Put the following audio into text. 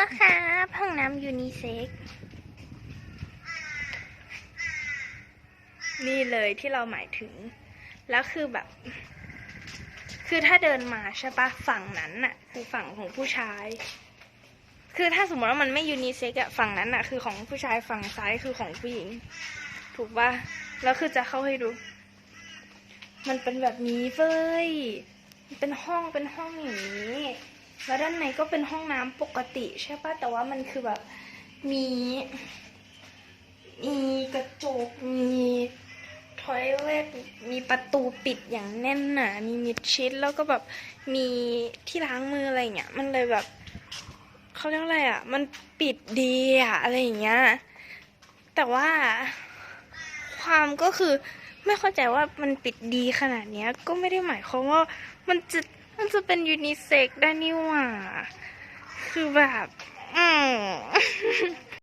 นะครับห้องน้ำยูนิเซ็กนี่เลยที่เราหมายถึง แล้วคือแบบ คือถ้าเดินมาใช่ปะฝั่งนั้นน่ะ คือฝั่งของผู้ชาย คือถ้าสมมติว่ามันไม่ยูนิเซ็กอะฝั่งนั้นอะคือของผู้ชายฝั่งซ้ายคือของผู้หญิง ถูกปะแล้วคือจะเข้าให้ดู มันเป็นแบบนี้เฟ้ยเป็นห้องเป็นห้องอย่างนี้ แล้วด้านในก็เป็นห้องน้ำปกติใช่ปะแต่ว่ามันคือแบบมีมีกระจกมีทอยเลทมีประตูปิดอย่างแน่นหนา มีมิดชิดแล้วก็แบบมีที่ล้างมืออะไรอย่างเงี้ย มันเลยแบบเขาเรียกอะไรอะ มันปิดดีอะอะไรอย่างเงี้ย แต่ว่าความก็คือไม่เข้าใจว่ามันปิดดีขนาดเนี้ย ก็ไม่ได้หมายความว่ามันจะ มันจะเป็นยูนิเซ็กได้นี่หว่า คือแบบ อืม